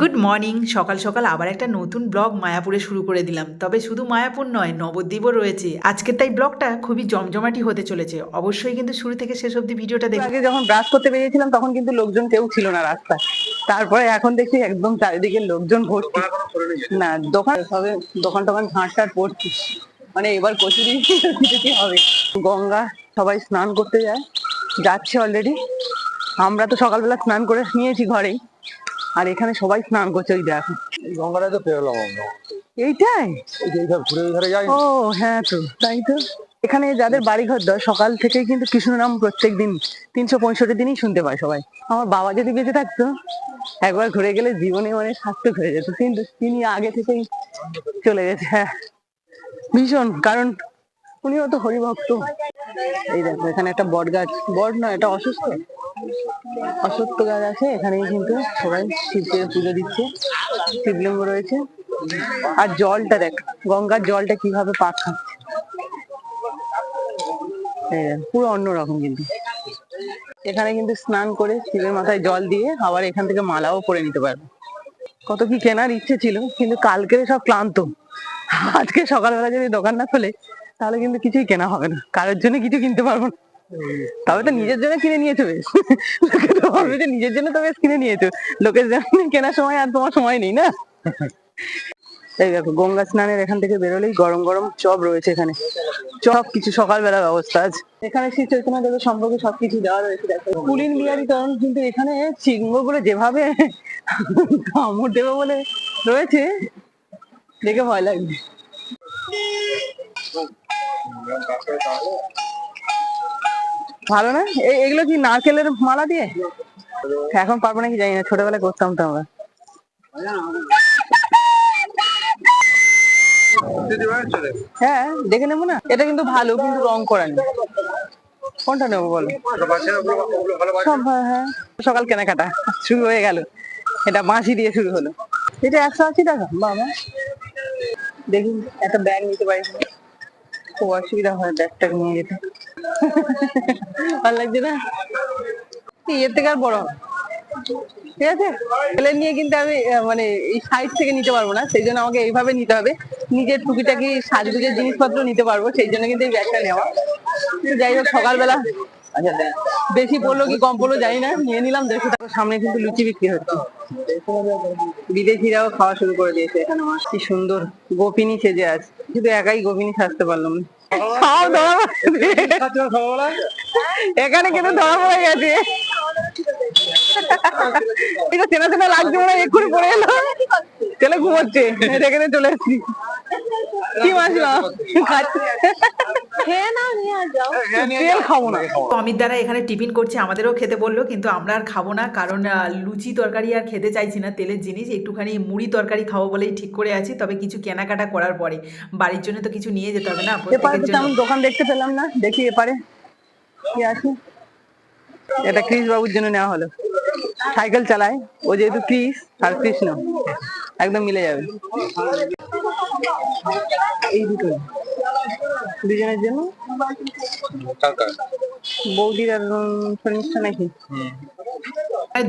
Good morning সকাল সকাল আবার একটা নতুন ব্লগ মায়াপুরে শুরু করে দিলাম। তবে শুধু মায়াপুর নয়, নবদ্বীপও রয়েছে। আজকের তাই ব্লগটা খুবই জমজমাটি হতে চলেছে। অবশ্যই কিন্তু শুরু থেকে শেষ অব্দি ভিডিওটা দেখবে আগে যখন ব্রাশ করতে বেরিয়েছিলাম, তখন কিন্তু লোকজন কেউ ছিল না রাস্তায়। তারপরে এখন দেখি একদম চারিদিকে লোকজন ভর্তি। না, দোকান সবে দোকান টোকান ঝাঁট টাট পড়ছি। মানে এবার কচুরি কি হবে? গঙ্গা সবাই স্নান করতে যায়। যাচ্ছে অলরেডি আমরা তো সকালবেলা স্নান করে নিয়েছি ঘরেই। আর এখানে সবাই স্নান করছে ওই দেখো। গঙ্গাটায় তো পেরোলাম আমরা। এইটাই? এই ঘুরে ঘুরে যাই। ও হ্যাঁ তো তাই তো। এখানে যাদের বাড়ি ঘর দর সকাল থেকেই কিন্তু কৃষ্ণ নাম প্রত্যেক দিন তিনশো পঁয়ষট্টি দিনই শুনতে পায় সবাই। আমার বাবা যদি বেঁচে থাকতো একবার ঘুরে গেলে জীবনে মানে সার্থক হয়ে যেত। কিন্তু তিনি আগে থেকেই চলে গেছে হ্যাঁ। ভীষণ কারণ উনিও তো হরিভক্ত। এই দেখো এখানে একটা বট গাছ বট নয় এটা অসুস্থ। অসত্য গাছ আছে, এখানেই কিন্তু সবাই শিবকে পুজো দিচ্ছে, শিবলিঙ্গ রয়েছে। আর জলটা দেখ, গঙ্গার জলটা কীভাবে পাক খাচ্ছে। পুরো অন্যরকম কিন্তু। এখানে কিন্তু স্নান করে শিবের মাথায় জল দিয়ে আবার এখান থেকে মালাও পরে নিতে পারবে। কত কি কেনার ইচ্ছে ছিল, কিন্তু কালকে সব ক্লান্ত। আজকে সকালবেলা যদি দোকান না খোলে, তাহলে কিন্তু কিছুই কেনা হবে না। কারোর জন্য কিছু কিনতে পারব না। তবে তো নিজের জন্য কিনে নিয়েছো বেশ। লোকে তো ভাববে যে নিজের জন্য তো বেশ কিনে নিয়েছো। লোকের জন্য কেনার সময় আর তোমার সময় নেই না? এই দেখো, গঙ্গা স্নানের এখান থেকে বেরোলেই গরম গরম চপ রয়েছে এখানে। চপ, কিছু সকালবেলা ব্যবস্থা আছে। এখানে শ্রী চৈতন্য দেবের সম্পর্কে সবকিছু দেওয়া রয়েছে, দেখো। কুলিন বিহারি তরণ কিন্তু এখানে সিংহগুলো যেভাবে কামড় দেবে বলে রয়েছে, দেখে ভয় লাগবে। ভালো না? এগুলো কি নারকেলের মালা দিয়ে? এখন পারব নাকি? জানি না ছোটবেলায় করতাম তো আমরা। হ্যাঁ দেখে নেব না? এটা কিন্তু ভালো কিন্তু রং করা নেই। কোনটা নেব বলো? সব হ্যাঁ, সকাল কেনাকাটা শুরু হয়ে গেল। এটা বাঁশি দিয়ে শুরু হলো। এটা একশো আশি টাকা বাবা। দেখি একটা ব্যাগ নিতে পারি। খুব অসুবিধা হয় ব্যাগটাকে নিয়ে যেতে। ভালো লাগছে না? এর থেকে আর বড় হবে ঠিক আছে? ছেলে নিয়ে কিন্তু আমি মানে এই সাইড থেকে নিতে পারব না সেই জন্য আমাকে এইভাবে নিতে হবে। নিজের টুকিটাকি সাজগুজের জিনিসপত্র নিতে পারব সেই জন্য কিন্তু এই ব্যাগটা নেওয়া। যাই হোক সকালবেলা আচ্ছা বেশি পড়ল কি কম পড়ল জানি না নিয়ে নিলাম দেড়শো টাকার সামনে কিন্তু লুচি বিক্রি হচ্ছে। বিদেশিরাও খাওয়া শুরু করে দিয়েছে। এখানে আমার কি সুন্দর। গোপিনী সেজে আছে শুধু একাই গোপিনী সাজতে পারলাম না। খাও ধরা এখানে কিন্তু ধরা পড়ে গেছে। এটা চেনা চেনা লাগছে মনে হয় এক্ষুনি পড়ে এলো। ছেলে ঘুমোচ্ছে। দিয়ে চলে এসছি। কি মাসলা খেয়ে নাও নিয়ে যাও। তেল খাব না। তো অমিত দ্বারা এখানে টিফিন করছে আমাদেরও খেতে বলল কিন্তু আমরা আর খাব না কারণ লুচি তরকারি আর খেতে চাইছি না তেলের জিনিস একটুখানি মুড়ি তরকারি খাব বলেই ঠিক করে আছি তবে কিছু কেনাকাটা করার পরে। বাড়ির জন্য তো কিছু নিয়ে যেতে হবে না দোকান দেখতে পেলাম না দেখি এপারে কি আছে। এটা ক্রিস বাবুর জন্য নেওয়া হলো। সাইকেল চালায় ও যেহেতু ক্রিস আর কৃষ্ণ একদম মিলে যাবে। এই দুটো দুজনের জন্য? বৌদির আর শর্মিষ্ঠা নাকি?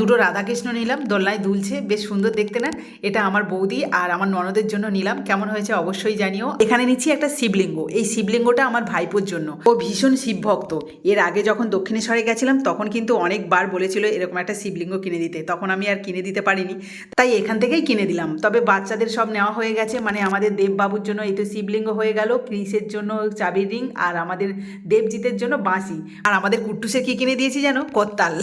দুটো রাধাকৃষ্ণ নিলাম, দোলনায় দুলছে, বেশ সুন্দর দেখতে না, এটা আমার বৌদি আর আমার ননদের জন্য নিলাম, কেমন হয়েছে অবশ্যই জানিও। এখানে নিচ্ছি একটা শিবলিঙ্গ, এই শিবলিঙ্গটা আমার ভাইপোর জন্য। ও ভীষণ শিব ভক্ত এর আগে যখন দক্ষিণেশ্বরে গেছিলাম, তখন কিন্তু অনেকবার বলেছিল এরকম একটা শিবলিঙ্গ কিনে দিতে, তখন আমি আর কিনে দিতে পারিনি, তাই এখান থেকেই কিনে দিলাম। তবে বাচ্চাদের সব নেওয়া হয়ে গেছে মানে আমাদের দেববাবুর জন্য এই তো শিবলিঙ্গ হয়ে গেল, ক্রিসের জন্য চাবির রিং আর আমাদের দেবজিতের জন্য বাঁশি। আর আমাদের কুট্টুসে কি কিনে দিয়েছি জানো? কত্তাল,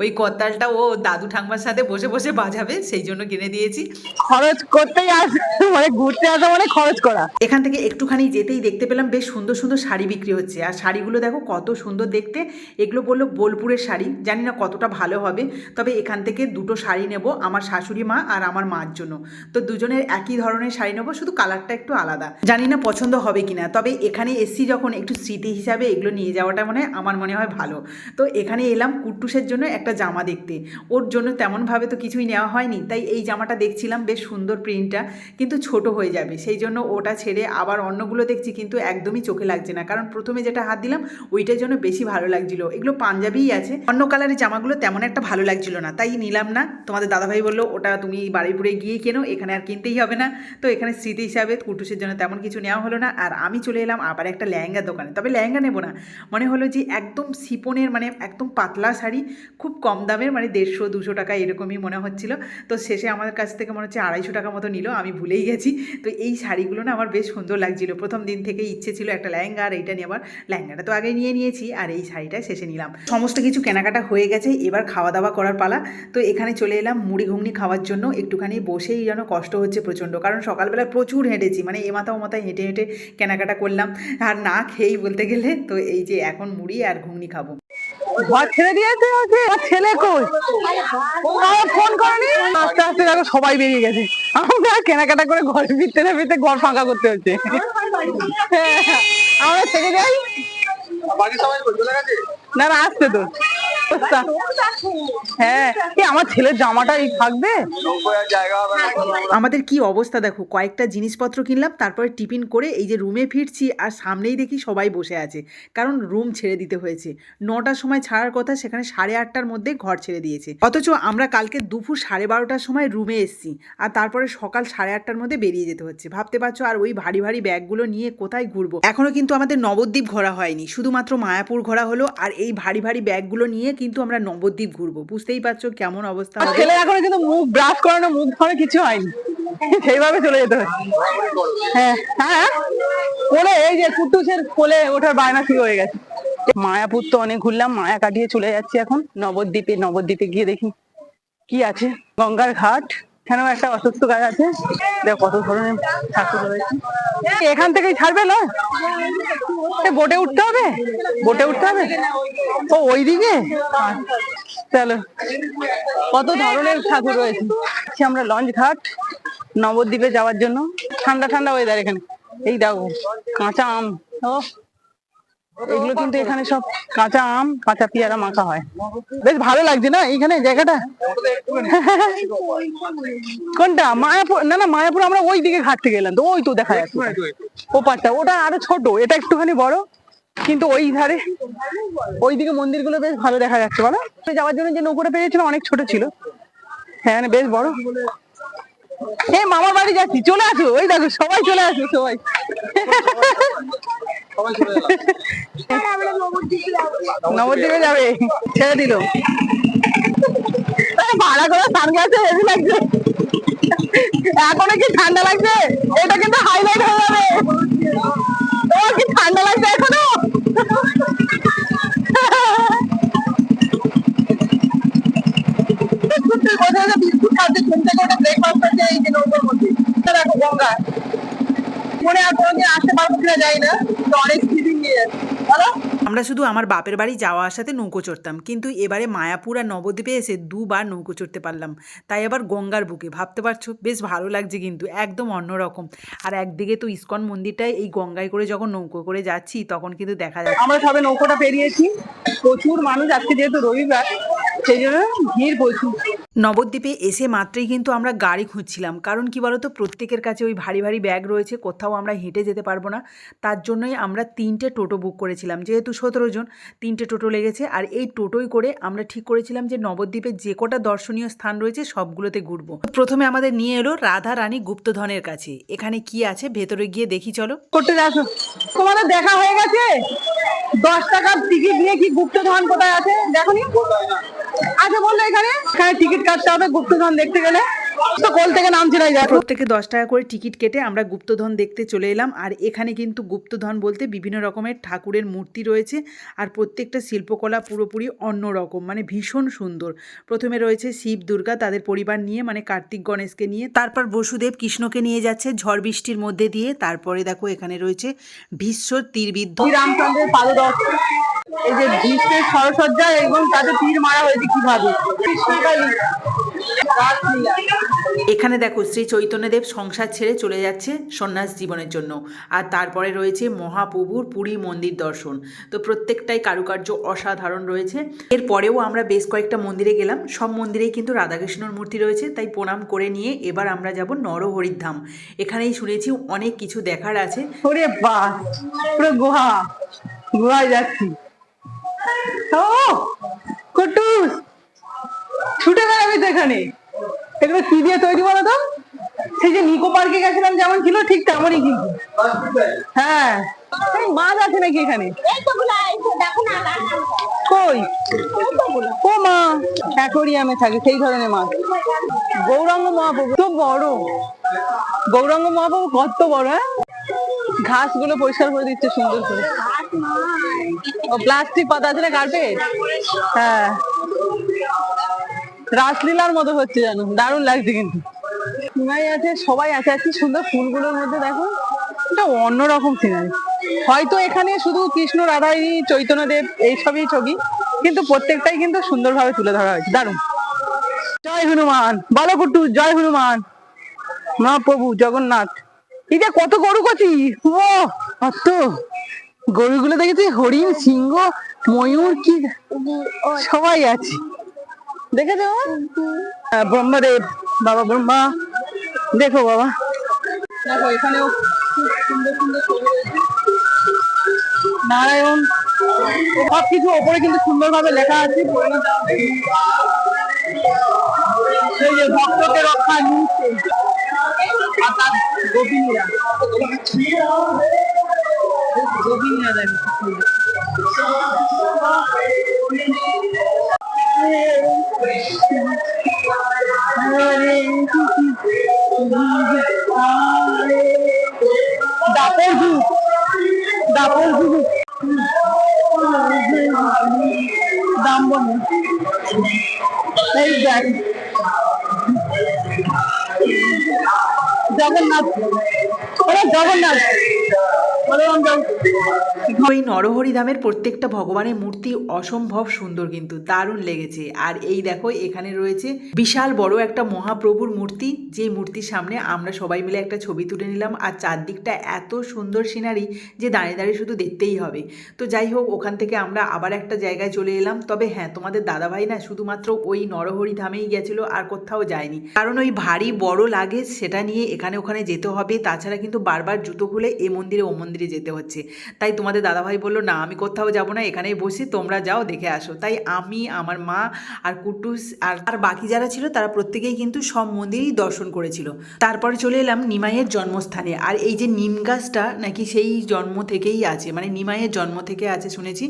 ওই কত্তালটা ও দাদু ঠাকমার সাথে বসে বসে বাজাবে সেই জন্য কিনে দিয়েছি। খরচ করতেই আস মানে ঘুরতে আসা মানে খরচ করা। এখান থেকে একটুখানি যেতেই দেখতে পেলাম বেশ সুন্দর সুন্দর শাড়ি বিক্রি হচ্ছে। আর শাড়িগুলো দেখো কত সুন্দর দেখতে। এগুলো বলল বোলপুরের শাড়ি জানি না কতটা ভালো হবে। তবে এখান থেকে দুটো শাড়ি নেব আমার শাশুড়ি মা আর আমার মার জন্য। তো দুজনের একই ধরনের শাড়ি নেব শুধু কালারটা একটু আলাদা। জানি না পছন্দ হবে কিনা তবে এখানে এসছি যখন একটু স্মৃতি হিসাবে এগুলো নিয়ে যাওয়াটা মনে হয় আমার মনে হয় ভালো। তো এখানে এলাম কুট্টুসের জন্য একটা জামা দেখতে। ওর জন্য তেমনভাবে তো কিছুই নেওয়া হয়নি। তাই এই জামাটা দেখছিলাম, বেশ সুন্দর প্রিন্টটা কিন্তু ছোট হয়ে যাবে। সেই জন্য ওটা ছেড়ে আবার অন্যগুলো দেখছি, কিন্তু একদমই চোখে লাগছে না। কারণ প্রথমে যেটা হাত দিলাম, ওইটার জন্য বেশি ভালো লাগছিল। এগুলো পাঞ্জাবিই আছে। অন্য কালারের জামাগুলো তেমন একটা ভালো লাগছিল না। তাই নিলাম না। তোমাদের দাদাভাই বলল, ওটা তুমি বাড়িপুরে গিয়ে কেনো, এখানে আর কিনতেই হবে না। তো এখানে স্মৃতি হিসাবে কুটুসের জন্য তেমন কিছু নেওয়া হলো না। আর আমি চলে এলাম আবার একটা লেহেঙ্গা দোকানে। তবে লেহেঙ্গা নেব না। মনে হলো যে একদম সিপনের মানে একদম পাতলা শাড়ি, খুব কম দামের মানে দেড়শো, দুশো টাকা এরকমই মনে হচ্ছিল। তো শেষে আমার কাছ থেকে মনে হচ্ছে আড়াইশো টাকা মতো নিল, আমি ভুলেই গেছি। তো এই শাড়িগুলো না আমার বেশ সুন্দর লাগছিল। প্রথম দিন থেকে ইচ্ছে ছিল একটা লেহেঙ্গা আর এইটা নেবার লেহেঙ্গাটা তো আগে নিয়ে নিয়েছি আর এই শাড়িটা শেষে নিলাম। সমস্ত কিছু কেনাকাটা হয়ে গেছে, এবার খাওয়া দাওয়া করার পালা। তো এখানে চলে এলাম মুড়ি ঘুগনি খাওয়ার জন্য। একটুখানি বসেই যেন কষ্ট হচ্ছে প্রচণ্ড। কারণ সকালবেলা প্রচুর হেঁটেছি মানে এ মাথা ও মাথায় হেঁটে হেঁটে কেনাকাটা করলাম। আর না খেয়েই বলতে গেলে তো এই যে এখন মুড়ি আর ঘুগনি খাব। ঘর ছেড়ে দিয়েছে ওকে? ছেলে কই? ফোন করেনি? আস্তে আস্তে দেখো সবাই বেরিয়ে গেছে। আমরা কেনাকাটা করে ঘরে ফিরতে না ফিরতে ঘর ফাঁকা করতে হচ্ছে। হ্যাঁ, আমরা থেকে যাই। না আসছে তো। হ্যাঁ। আমার ছেলের জামাটা থাকবে? আমাদের কি অবস্থা দেখো, কয়েকটা জিনিসপত্র কিনলাম, তারপরে টিফিন করে এই যে রুমে ফিরছি আর সামনেই দেখি সবাই বসে আছে, কারণ রুম ছেড়ে দিতে হয়েছে। নটার সময় ছাড়ার কথা, সেখানে সাড়ে আটটার মধ্যে ঘর ছেড়ে দিয়েছে। অথচ আমরা কালকে দুপুর সাড়ে বারোটার সময় রুমে এসেছি, আর তারপরে সকাল সাড়ে আটটার মধ্যে বেরিয়ে যেতে হচ্ছে। ভাবতে পারছ আর ওই ভারী ভারী ব্যাগগুলো নিয়ে কোথায় ঘুরবো? এখনও কিন্তু আমাদের নবদ্বীপ ঘোরা হয়নি, শুধুমাত্র মায়াপুর ঘোরা হলো, আর এই ভারী ভারী ব্যাগগুলো নিয়ে কিন্তু আমরা নবদ্বীপ ঘুরবো। বুঝতেই পারছ কেমন অবস্থা হবে। ছেলে এখনও কিন্তু মুখ ব্রাশ করানো মুখ ধরে কিছু হয়নি। সেইভাবে চলে যেতে হয় হ্যাঁ হ্যাঁ। কোলে এই যে কুটুসের কোলে ওঠার বায়না শুরু হয়ে গেছে। মায়াপুর তো অনেক ঘুরলাম মায়া কাটিয়ে চলে যাচ্ছি এখন। নবদ্বীপে নবদ্বীপে গিয়ে দেখি কি আছে। গঙ্গার ঘাট এখানেও একটা অসুস্থ গাছ আছে। কত ধরনের ঠাকুর রয়েছে। এখান থেকেই ছাড়বে না? বোটে উঠতে হবে? বোটে উঠতে হবে? ও ওই দিকে চলো কত ধরনের ঠাকুর রয়েছে? আমরা লঞ্চ ঘাট, নবদ্বীপে যাওয়ার জন্য। ঠান্ডা ঠান্ডা ওয়েদার এখানে। এই দেখো, কাঁচা আম। ও এগুলো কিন্তু এখানে সব কাঁচা আম কাঁচা পেয়ারা মাখা হয়। বেশ ভালো লাগছে না এইখানে জায়গাটা? কোনটা? মায়াপুর না না মায়াপুর আমরা ওই দিকে ঘাট থেকে এলাম তো ওই তো দেখা যাচ্ছে। ওপারটা ওটা আরও ছোট এটা একটুখানি বড় কিন্তু ওই ধারে ওই ওইদিকে মন্দিরগুলো বেশ ভালো দেখা যাচ্ছে বলো। যাওয়ার জন্য যে নৌকোটা পেয়েছিলাম অনেক ছোট ছিল। হ্যাঁ মানে বেশ বড়। হ্যাঁ মামার বাড়ি যাচ্ছি চলে আসো। ওই দেখো সবাই চলে আসো সবাই। নবদ্বীপে যাবে, ছেড়ে দিল। ভাড়া করে সানগ্লাসে হেভি লাগছে। এখনও কি ঠান্ডা লাগছে? এটা কিন্তু হাইলাইট হয়ে যাবে। কি ঠান্ডা লাগছে এখনও? বিস্কুট এই যে মধ্যে। গঙ্গা। মনে আর কোনোদিন আসতে পারব কিনা যাই না। অনেক স্মৃতি নিয়ে বলো। আমরা শুধু আমার বাপের বাড়ি যাওয়া আসাতে নৌকো চড়তাম কিন্তু এবারে মায়াপুর আর নবদ্বীপে এসে দুবার নৌকো চড়তে পারলাম। তাই আবার গঙ্গার বুকে ভাবতে পারছ? বেশ ভালো লাগছে কিন্তু একদম অন্যরকম। আর একদিকে তো ইস্কন মন্দিরটায় এই গঙ্গায় করে যখন নৌকো করে যাচ্ছি তখন কিন্তু দেখা যাচ্ছে। আমরা সবে নৌকোটা পেরিয়েছি। প্রচুর মানুষ আজকে যেহেতু রবিবার সেই জন্য ভিড় প্রচুর। নবদ্বীপে এসে মাত্রই কিন্তু আমরা গাড়ি খুঁজছিলাম। কারণ কি বলতো? প্রত্যেকের কাছে ওই ভারী ভারী ব্যাগ রয়েছে, কোথাও আমরা হেঁটে যেতে পারব না। তার জন্যই আমরা তিনটে টোটো বুক করেছিলাম। যেহেতু সতেরো জন, তিনটে টোটো লেগেছে। আর এই টোটোই করে আমরা ঠিক করেছিলাম যে নবদ্বীপে যে কটা দর্শনীয় স্থান রয়েছে, সবগুলোতে ঘুরবো। প্রথমে আমাদের নিয়ে এলো রাধা রানী গুপ্তধনের কাছে। এখানে কি আছে? ভেতরে গিয়ে দেখি, চলো। তোমাদের দেখা হয়ে গেছে? দশ টাকার টিকিট নিয়ে কি গুপ্তধন কোথায় আছে? দেখো আচ্ছা বলল এখানে? এখানে টিকিট কাটতে হবে গুপ্তধন দেখতে গেলে। তো কোল থেকে নামছে না দেখো। প্রত্যেকে দশ টাকা করে টিকিট কেটে আমরা গুপ্তধন দেখতে চলে এলাম। আর এখানে কিন্তু গুপ্তধন বলতে বিভিন্ন রকমের ঠাকুরের মূর্তি রয়েছে। আর প্রত্যেকটা শিল্পকলা পুরোপুরি অন্য রকম মানে ভীষণ সুন্দর। প্রথমে রয়েছে শিব দুর্গা তাদের পরিবার নিয়ে মানে কার্তিক গণেশকে নিয়ে। তারপর বসুদেব কৃষ্ণকে নিয়ে যাচ্ছে ঝড় বৃষ্টির মধ্যে দিয়ে। তারপরে দেখো এখানে রয়েছে ভীষ্মর তীরবিদ্ধ। শ্রীরামচন্দ্রের পাদদর্শন। এই যে ভীষ্মের সরসজ্জা এবং তাতে তীর মারা হয়েছে কীভাবে? কৃষ্ণকালী। এখানে দেখো শ্রী চৈতন্যদেব সংসার ছেড়ে চলে যাচ্ছে সন্ন্যাস জীবনের জন্য। আর তারপরে রয়েছে মহাপ্রভুর পুরী মন্দির দর্শন। তো প্রত্যেকটাই কারুকার্য অসাধারণ রয়েছে। এরপরেও আমরা বেশ কয়েকটা মন্দিরে গেলাম। সব মন্দিরেই কিন্তু রাধাকৃষ্ণর মূর্তি রয়েছে তাই প্রণাম করে নিয়ে এবার আমরা যাব নরহরিধাম। এখানেই শুনেছি অনেক কিছু দেখার আছে। ওরে পুরো গুহা গুহায় যাচ্ছি। ছুটে বেড়াবি এখানে। এগুলো কি দিয়ে তৈরি বলো তো? সেই যে নিকো পার্কে গেছিলাম, যেমন ছিল, ঠিক তেমনই কিন্তু। হ্যাঁ। মাছ আছে নাকি এখানে? কই? ও মা, অ্যাকোরিয়ামে থাকে, সেই ধরনের মাছ। গৌরাঙ্গ মহাপ্রভু, তো বড়। গৌরাঙ্গ মহাপ্রভু কত বড় হ্যাঁ? ঘাসগুলো পরিষ্কার করে দিচ্ছে সুন্দর করে। প্লাস্টিক পাতা আছে না কার্পেট হ্যাঁ। রাসলীলার মতো হচ্ছে জানো দারুণ লাগছে কিন্তু। সিনারি আছে, সবাই আছে কি সুন্দর ফুলগুলোর মধ্যে দেখো, এটা অন্যরকম সিনারি। হয়তো এখানে শুধু কৃষ্ণ রাধাই চৈতন্যদেব এইসবই ছবি, কিন্তু প্রত্যেকটাই কিন্তু সুন্দরভাবে তুলে ধরা হয়েছে। দারুণ। জয় হনুমান বলো কুট্টু জয় হনুমান। মহাপ্রভু জগন্নাথ। যে কত গরু কচি, ও অত গরুগুলো দেখেছি হরিণ সিংহ ময়ূর কি সবাই আছে। দেখেছ হ্যাঁ, ব্রহ্মদেব বাবা ব্রহ্মা। দেখো বাবা। দেখো এখানেও সুন্দর সুন্দর ছবি রয়েছে। নারায়ণ ওপরে কিন্তু সুন্দরভাবে লেখা আছে। এই যে ভক্তকে রক্ষা নিচ্ছে গোপিনীরা জগন্নাথ ওরে জগন্নাথ। বলরাম জগন্নাথ। ওই নরহরিধামের প্রত্যেকটা ভগবানের মূর্তি অসম্ভব সুন্দর কিন্তু, দারুণ লেগেছে। আর এই দেখো, এখানে রয়েছে বিশাল বড় একটা মহাপ্রভুর মূর্তি, যে মূর্তির সামনে আমরা সবাই মিলে একটা ছবি তুলে নিলাম। আর চারদিকটা এত সুন্দর সিনারি যে দাঁড়িয়ে দাঁড়িয়ে শুধু দেখতেই হবে। তো যাই হোক, ওখান থেকে আমরা আবার একটা জায়গায় চলে এলাম। তবে হ্যাঁ তোমাদের দাদাভাই না শুধুমাত্র ওই নরহরি ধামেই গেছিল আর কোথাও যায়নি। কারণ ওই ভারী বড় লাগে সেটা নিয়ে এখানে ওখানে যেতে হবে। তাছাড়া কিন্তু বারবার জুতো খুলে এ মন্দিরে ও মন্দিরে যেতে হচ্ছে। তাই তোমাদের দাদাভাই বলল, না, আমি কোথাও যাব না, এখানেই বসি, তোমরা যাও, দেখে আসো। তাই আমি, আমার মা আর কুটুস আর আর বাকি যারা ছিল, তারা প্রত্যেকেই কিন্তু সব মন্দিরই দর্শন করেছিল। তারপরে চলে এলাম নিমাইয়ের জন্মস্থানে। আর এই যে নিম গাছটা নাকি সেই জন্ম থেকেই আছে মানে নিমাইয়ের জন্ম থেকে আছে শুনেছি।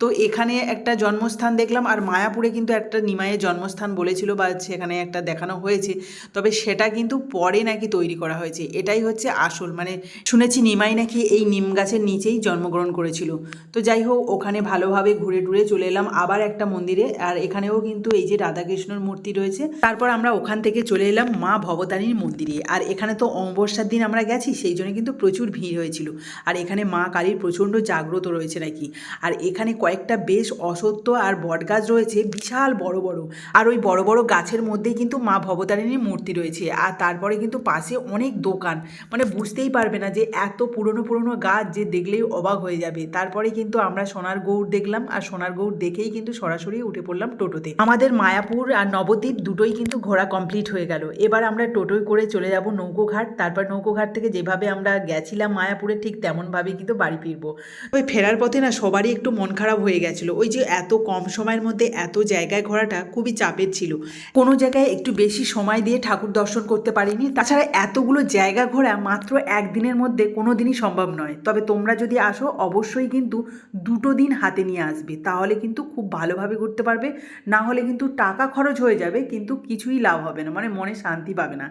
তো এখানে একটা জন্মস্থান দেখলাম, আর মায়াপুরে কিন্তু একটা নিমাইয়ের জন্মস্থান বলেছিল বা সেখানে একটা দেখানো হয়েছে। তবে সেটা কিন্তু পরে নাকি তৈরি করা হয়েছে, এটাই হচ্ছে আসল। মানে শুনেছি নিমাই নাকি এই নিম গাছের নিচেই জন্মগ্রহণ করেছিল। তো যাই হোক, ওখানে ভালোভাবে ঘুরে টুরে চলে এলাম। আবার একটা মন্দিরে। আর এখানেও কিন্তু এই যে রাধাকৃষ্ণর মূর্তি রয়েছে। তারপর আমরা ওখান থেকে চলে এলাম মা ভবতারিণীর মন্দিরে। আর এখানে তো অমাবস্যার দিন আমরা গেছি, সেই জন্য কিন্তু প্রচুর ভিড় হয়েছিল। আর এখানে মা কালীর প্রচণ্ড জাগ্রত রয়েছে নাকি। আর এখানে কয়েকটা বেশ অসত্য আর বটগাছ রয়েছে, বিশাল বড় বড়। আর ওই বড় বড় গাছের মধ্যেই কিন্তু মা ভবতারিণীর মূর্তি রয়েছে। আর তারপরে কিন্তু পাশে অনেক দোকান। মানে বুঝতেই পারবে না যে এত পুরনো পুরনো গাছ যে দেখলেই অবাক হয়ে যাবে। তারপরে কিন্তু আমরা সোনার গৌড় দেখলাম আর সোনার গৌড় দেখেই কিন্তু সরাসরি উঠে পড়লাম টোটোতে। আমাদের মায়াপুর আর নবদ্বীপ দুটোই কিন্তু ঘোরা কমপ্লিট হয়ে গেল। এবার আমরা টোটোয় করে চলে যাব নৌকোঘাট। তারপর নৌকোঘাট থেকে যেভাবে আমরা গেছিলাম মায়াপুরে ঠিক তেমনভাবেই কিন্তু বাড়ি ফিরবো। ওই ফেরার পথে না সবারই একটু মন খারাপ হয়ে গেছিল। ওই যে এত কম সময়ের মধ্যে এত জায়গায় ঘোরাটা খুবই চাপের ছিল। কোনো জায়গায় একটু বেশি সময় দিয়ে ঠাকুর দর্শন করতে পারিনি। তাছাড়া এতগুলো জায়গা ঘোরা মাত্র একদিনের মধ্যে কোনো দিনই সম্ভব নয়। তবে তোমরা যদি আসো অবশ্যই কিন্তু দুটো দিন হাতে নিয়ে আসবে। তাহলে কিন্তু খুব ভালোভাবে ঘুরতে পারবে। না হলে কিন্তু টাকা খরচ হয়ে যাবে, কিন্তু কিছুই লাভ হবে না মানে মনে শান্তি পাবে না।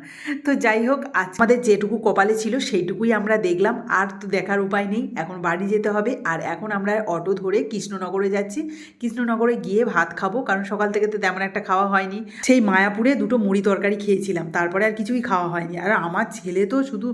তো যাই হোক, আজ আমাদের যেটুকু কপালে ছিল সেইটুকুই আমরা দেখলাম, আর তো দেখার উপায় নেই। এখন বাড়ি যেতে হবে, আর এখন আমরা অটো ধরে কৃষ্ণনগরে যাচ্ছি। কৃষ্ণনগরে গিয়ে ভাত খাব, কারণ সকাল থেকে তো তেমন একটা খাওয়া হয়নি। সেই মায়াপুরে দুটো মুড়ি তরকারি খেয়েছিলাম, তারপরে আর কিছুই খাওয়া হয়নি। আর আমার ছেলে তো শুধু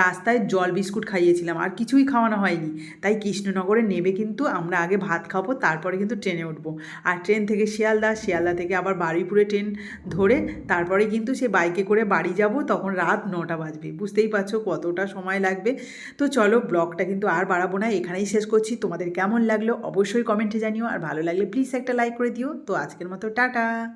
রাস্তায় জল বিস্কুট খাইয়েছিলাম, আর কিছুই খাওয়ানো হয়নি। তাই কৃষ্ণনগরে নেবে কিন্তু আমরা আগে ভাত খাব, তারপরে কিন্তু ট্রেনে উঠবো। আর ট্রেন থেকে শিয়ালদা শিয়ালদা থেকে আবার বারুইপুরে ট্রেন ধরে তারপরে কিন্তু সে বাইকে করে বাড়ি যাব, তখন রাত নটা বাজবে। বুঝতেই পারছ কতটা সময় লাগবে। তো চলো ব্লগটা কিন্তু আর বাড়াবো না, এখানেই শেষ করছি। তোমাদের কেমন লাগল অবশ্যই কমেন্টে জানিও, আর ভালো লাগলে প্লিজ একটা লাইক করে দিও। তো আজকের মতো টাটা!